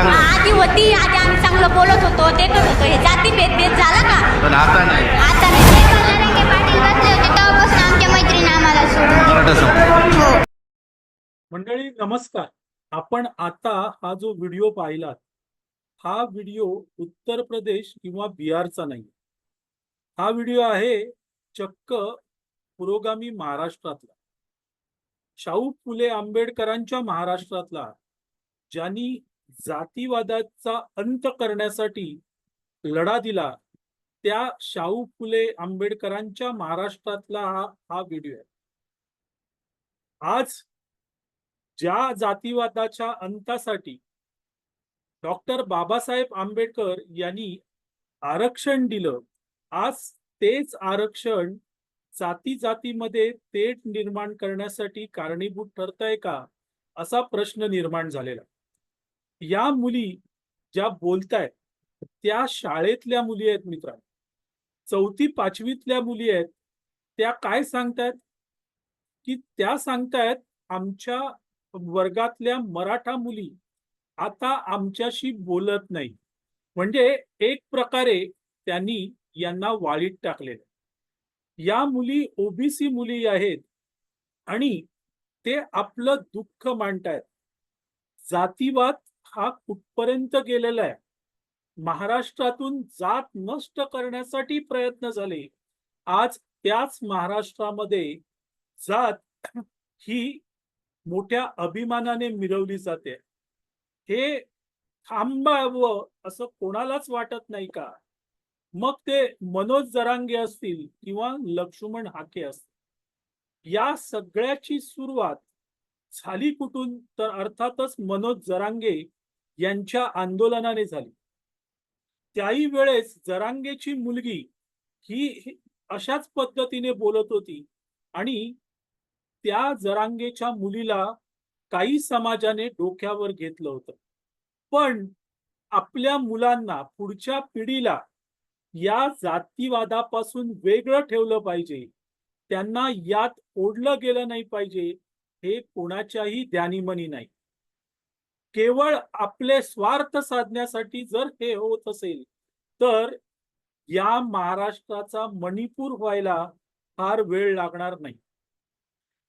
चांगलं. आधी होती आधी आम्ही चांगलं बोलत होतो ते करत होतो. हे जाती भेदभेद झाला का? पण आता नाही. आता नाही. ते पाटील बसले होते तेव्हापासून आमच्या मैत्रिणी आम्हाला सोडून मराठा समाज. हो. मंडळी नमस्कार. आपण आता हा जो व्हिडिओ पाहिलात हा व्हिडिओ उत्तर प्रदेश किंवा बिहारचा नाही. हा व्हिडिओ आहे चक्क पुरोगामी महाराष्ट्रातला. शाहू फुले आंबेडकरांच्या महाराष्ट्रातला ज्यांनी जातीवादाचा अंत करण्यासाठी लढा दिला त्या शाहू फुले आंबेडकरांच्या महाराष्ट्रातला हा हा व्हिडिओ आहे. आज ज्या जातीवादाच्या अंतासाठी डॉक्टर बाबासाहेब आंबेडकर यांनी आरक्षण दिलं आज तेच आरक्षण जाती जातीमध्ये थेट निर्माण करण्यासाठी कारणीभूत ठरतंय का असा प्रश्न निर्माण झालेला. या मुली ज्या बोलतायत त्या शाळेतल्या मुली आहेत मित्रांनो. चौथी पाचवीतल्या मुली आहेत त्या काय सांगतायत? की त्या सांगतायत आमच्या वर्गातल्या मराठा मुली आता आमच्याशी बोलत नाही. म्हणजे एक प्रकारे त्यांनी यांना वाळीत टाकलेलं. या मुली ओबीसी मुली आहेत आणि ते आपलं दुःख मांडतायत. जातीवाद हा कुठपर्यंत गेलेला आहे? महाराष्ट्रातून जात नष्ट करण्यासाठी प्रयत्न झाले. आज त्याच महाराष्ट्रामध्ये जात ही मोठ्या अभिमानाने मिरवली जाते. हे थांबावं असं कोणालाच वाटत नाही का? मग ते मनोज जरांगे असतील किंवा लक्ष्मण हाके असतील. या सगळ्याची सुरुवात झाली कुठून? तर अर्थातच मनोज जरांगे यांच्या आंदोलनाने झाली. त्याही वेळेस जरांगेची मुलगी ही अशाच पद्धतीने बोलत होती आणि त्या जरांगेच्या मुलीला काही समाजाने डोक्यावर घेतलं होतं. पण आपल्या मुलांना पुढच्या पिढीला या जातीवादापासून वेगळं ठेवलं पाहिजे. त्यांना यात ओढलं गेलं नाही पाहिजे. हे कोणाच्याही ध्यानीमनी नाही. केवळ आपले स्वार्थ साधण्यासाठी जर हे होत असेल तर या महाराष्ट्राचा मणिपूर व्हायला फार वेळ लागणार नाही.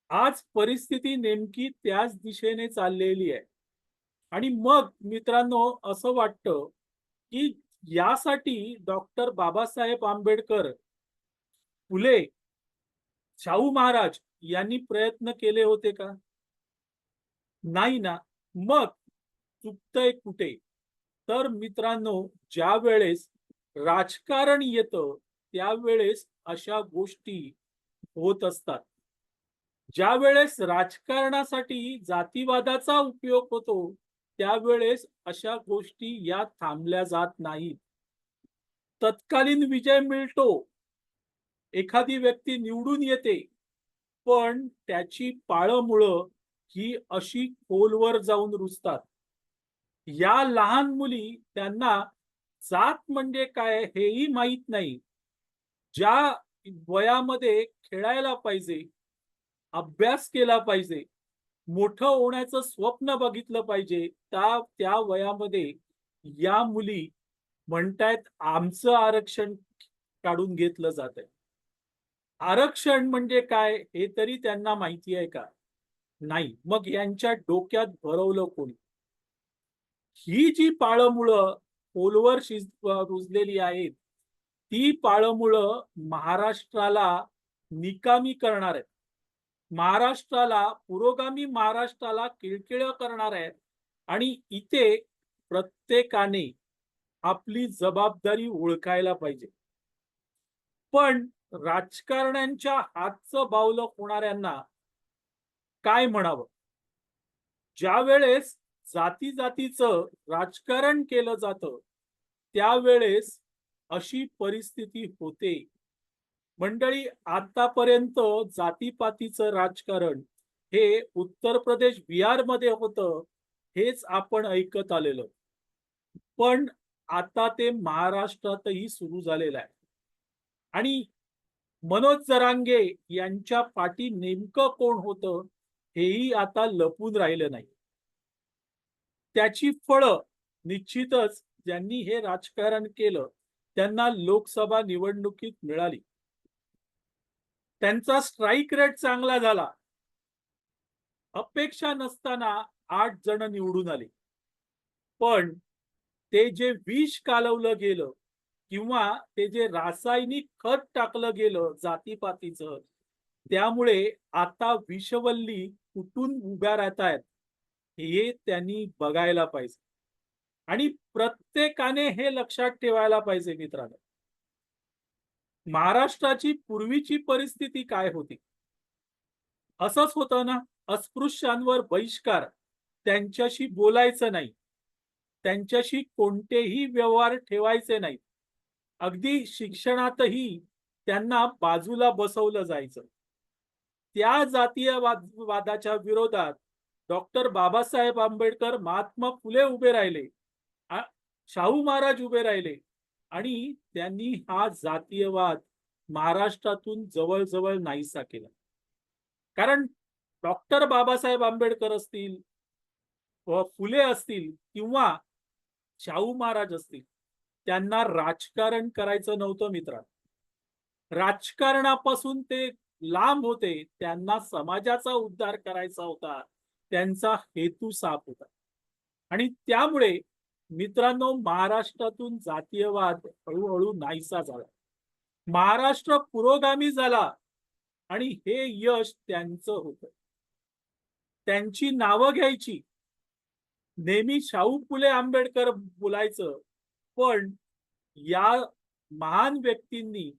आज परिस्थिती नेमकी त्याच दिशेने चाललेली आहे. आणि मग मित्रांनो असं वाटतं की यासाठी डॉक्टर बाबासाहेब आंबेडकर फुले शाहू महाराज यांनी प्रयत्न केले होते का? नाही ना. मग चुकतंय कुठे? तर मित्रांनो ज्या वेळेस राजकारण येतं त्यावेळेस अशा गोष्टी होत असतात. ज्या वेळेस राजकारणासाठी जातीवादाचा उपयोग होतो त्यावेळेस अशा गोष्टी या थांबल्या जात नाहीत. तत्कालीन विजय मिळतो एखादी व्यक्ती निवडून येते पण त्याची पाळमुळं ही अशी खोलवर जाऊन रुजतात. या लहान मुली त्यांना जात म्हणजे काय हेही माहीत नाही. ज्या वयामध्ये खेळायला पाहिजे अभ्यास केला पाहिजे मोठं होण्याचं स्वप्न बघितलं पाहिजे त्या त्या वयामध्ये या मुली म्हणतायत आमचं आरक्षण काढून घेतलं जात आहे आरक्षण म्हणजे काय हे तरी त्यांना माहिती आहे का? नाही. मग यांच्या डोक्यात भरवलं कोणी? ही जी पाळमुळं खोलवर शिज रुजलेली आहेत ती पाळमुळं महाराष्ट्राला निकामी करणार आहेत. महाराष्ट्राला पुरोगामी महाराष्ट्राला किळकिळ करणार आहेत आणि इथे प्रत्येकाने आपली जबाबदारी ओळखायला पाहिजे. पण राजकारण्यांच्या हातचं बावलं होणाऱ्यांना काय म्हणावं? ज्या वेळेस जाती जातीचं राजकारण केलं जातं त्यावेळेस अशी परिस्थिती होते. मंडळी आतापर्यंत जातीपातीचं राजकारण हे उत्तर प्रदेश बिहारमध्ये होतं हेच आपण ऐकत आलेलो. पण आता ते महाराष्ट्रातही सुरू झालेलं आहे. आणि मनोज जरांगे यांच्या पाठी नेमकं कोण होतं हेही आता लपून राहिलं नाही. त्याची फळं निश्चितच ज्यांनी हे राजकारण केलं त्यांना लोकसभा निवडणुकीत मिळाली. त्यांचा स्ट्राईक रेट चांगला झाला. अपेक्षा नसताना आठ जण निवडून आले. पण ते जे विष कालवलं गेलं किंवा ते जे रासायनिक खत टाकलं गेलं जातीपातीचं त्यामुळे आता विषवल्ली कुठून उभ्या राहत आहेत हे त्यांनी बघायला पाहिजे. आणि प्रत्येकाने हे लक्षात ठेवायला पाहिजे मित्रांनो. महाराष्ट्राची पूर्वीची परिस्थिती काय होती? असंच होतं ना अस्पृश्यांवर बहिष्कार त्यांच्याशी बोलायचं नाही त्यांच्याशी कोणतेही व्यवहार ठेवायचे नाही अगदी शिक्षणातही त्यांना बाजूला बसवलं जायचं. त्या जातीयवाद वादाच्या विरोधात डॉक्टर बाबासाहेब आंबेडकर महात्मा फुले उभे राहिले शाहू महाराज उभे राहिले आणि त्यांनी हा जातीयवाद महाराष्ट्रातून जवळजवळ नाहीसा केला. कारण डॉक्टर बाबासाहेब आंबेडकर असतील व फुले असतील किंवा शाहू महाराज असतील त्यांना राजकारण करायचं नव्हतं मित्रा राजकारणापासून ते लांब होते त्यांना समाजाचा उद्धार करायचा होता त्यांचा हेतू साफ होता. आणि त्यामुळे मित्रांनो महाराष्ट्रातून जातीयवाद हळूहळू नाहीसा झाला. महाराष्ट्र पुरोगामी झाला आणि हे यश त्यांचं होतं. त्यांची नावं घ्यायची. नेहमी शाहू फुले आंबेडकर बोलायचं पण या महान व्यक्तींनी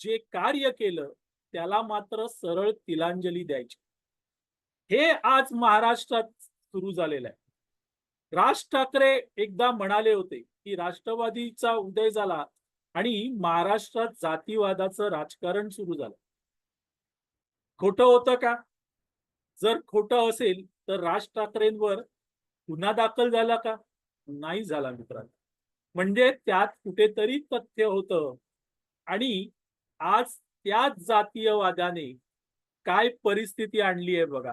जे कार्य केलं त्याला मात्र सरळ तिलांजली द्यायची. हे आज महाराष्ट्रात सुरू झालेलं आहे. राज ठाकरे एकदा म्हणाले होते की राष्ट्रवादीचा उदय झाला आणि महाराष्ट्रात जातीवादाचं राजकारण सुरू झालं. खोटं होतं का? जर खोटं असेल तर राज ठाकरेंवर गुन्हा दाखल झाला का? नाही झाला मित्रांनो. म्हणजे त्यात कुठेतरी तथ्य होतं. आणि आज त्याच जातीयवादाने काय परिस्थिती आणली आहे बघा.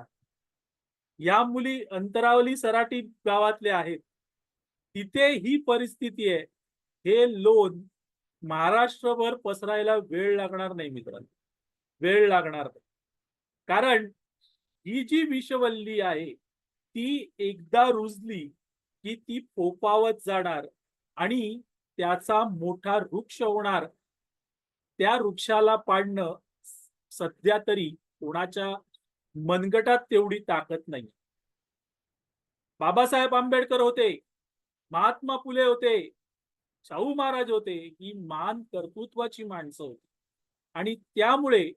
या मुली अंतरावली सराटी गावातल्या आहेत. तिथे ही परिस्थिती आहे. हे लोन महाराष्ट्रभर पसरायला वेळ लागणार नाही मित्रांनो. वेळ लागणार नाही. कारण ही जी विषवल्ली आहे ती एकदा रुजली की ती फोपावत जाणार. आणि त्याचा मोठा वृक्ष होणार. त्या वृक्षाला पाडणं सध्या तरी कोणाच्या मनगटात तेवढी ताकद नाही. बाबासाहेब आंबेडकर होते महात्मा फुले होते शाहू महाराज होते ही मान कर्तृत्वाची माणसं होती. आणि त्यामुळे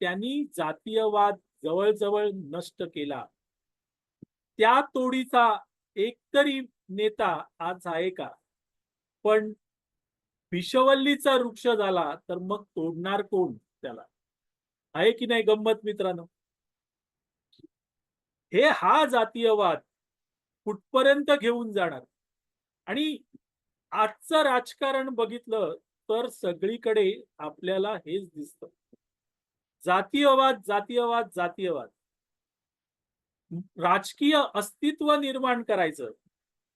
त्यांनी जातीयवाद जवळजवळ नष्ट केला. त्या तोडीचा एकतरी नेता आज आहे का? पण विषवल्लीचा वृक्ष झाला तर मग तोडणार कोण त्याला? आहे की नाही गंमत मित्रांनो? हे हा जातीयवाद कुठपर्यंत घेऊन जाणार? आणि आजचं राजकारण बघितलं तर सगळीकडे आपल्याला हेच दिसत. जातीयवाद जातीयवाद जातीयवाद. राजकीय अस्तित्व निर्माण करायचं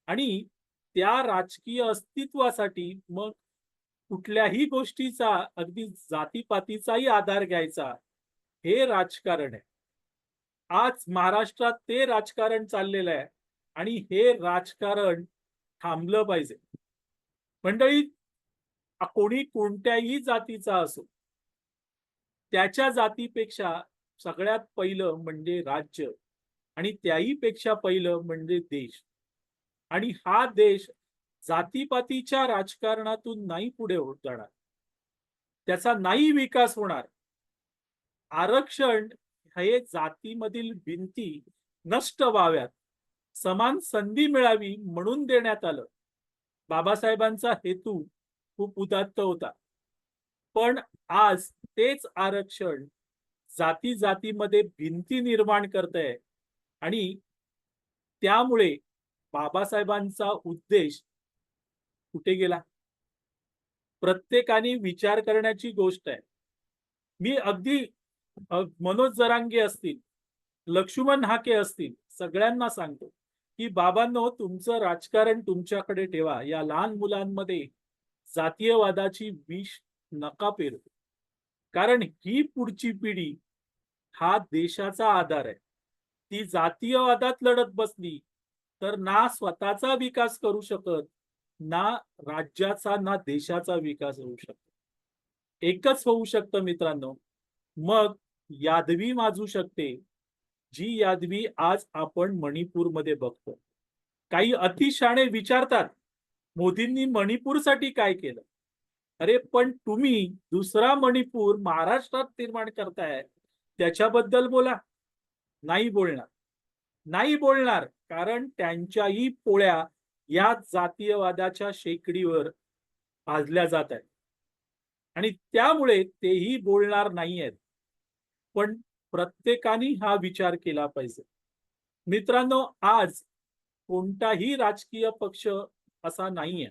आणि त्या राजकीय अस्तित्वासाठी मग कुठल्याही गोष्टीचा अगदी जातीपातीचाही आधार घ्यायचा हे राजकारण आहे. आज महाराष्ट्रात ते राजकारण चाललेलं आहे आणि हे राजकारण थांबलं पाहिजे. मंडळी कोणी कोणत्याही जातीचा असो त्याच्या जातीपेक्षा सगळ्यात पहिलं म्हणजे राज्य आणि त्याही पेक्षा पहिलं म्हणजे देश. आणि हा देश जातीपातीच्या राजकारणातून नाही पुढे होत जाणार. त्याचा नाही विकास होणार. आरक्षण हे जातीमधील भिंती नष्ट व्हाव्यात. समान संधी मिळावी म्हणून देण्यात आलं. बाबासाहेबांचा हेतू खूप उदात्त होता. पण आज तेच आरक्षण जाती जातीमध्ये भिंती निर्माण करतंय. आणि त्यामुळे बाबासाहेबांचा उद्देश कुठे गेला? प्रत्येकाने विचार करण्याची गोष्ट आहे. मी अगदी मनोज जरांगे असतील लक्ष्मण हाके असतील सगळ्यांना सांगतो की बाबांनो तुमचं राजकारण तुमच्याकडे ठेवा. या लहान मुलांमध्ये जातीयवादाची विष नका पेरू कारण ही पुढची पिढी हा देशाचा आधार आहे. ती जातीयवादात लढत बसली तर ना स्वतःचा विकास करू शकत ना राज्याचा ना देशाचा विकास होऊ शकतो. एकच होऊ शकतं मित्रांनो. मग यादवी माजू शकते जी यादवी आज आपण मणिपूरमध्ये बघतो. काही अतिशाणे विचारतात मोदींनी मणिपूरसाठी काय केलं? अरे पण तुम्ही दुसरा मणिपूर महाराष्ट्रात निर्माण करताय त्याच्याबद्दल बोला. नाही बोलणार. नाही बोलणार कारण त्यांच्याही पोळ्या या जातीयवादाच्या शेकडीवर भाजल्या जात आहेत. आणि त्यामुळे तेही बोलणार नाही आहेत. पण प्रत्येकाने हा विचार केला पाहिजे. मित्रांनो आज कोणताही राजकीय पक्ष असा नाहीये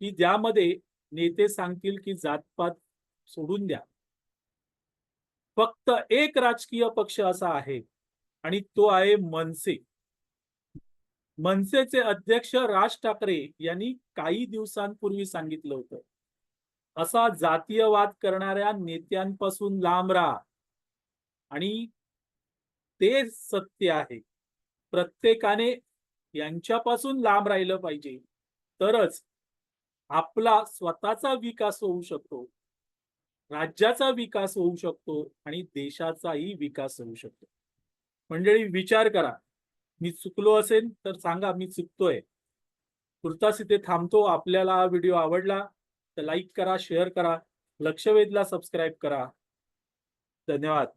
की ज्यामध्ये नेते सांगतील की जातपात सोडून द्या. फक्त एक राजकीय पक्ष असा आहे आणि तो आहे मनसे. मनसेचे अध्यक्ष राज ठाकरे यांनी काही दिवसांपूर्वी सांगितलं होतं. असा जातीयवाद करणाऱ्या नेत्यांपासून लांब राहा. आणि ते सत्य आहे. प्रत्येकाने यांच्यापासून लांब राहिलं पाहिजे. तरच आपला स्वतःचा विकास होऊ शकतो. राज्याचा विकास होऊ शकतो आणि देशाचाही विकास होऊ शकतो. मंडळी विचार करा. मी चुकलो असेल तर सांगा मी चुकतोय. तुर्तास इथे थांबतो. आपल्याला हा व्हिडिओ आवडला तर लाईक करा शेअर करा. लक्षवेधला सबस्क्राईब करा. धन्यवाद.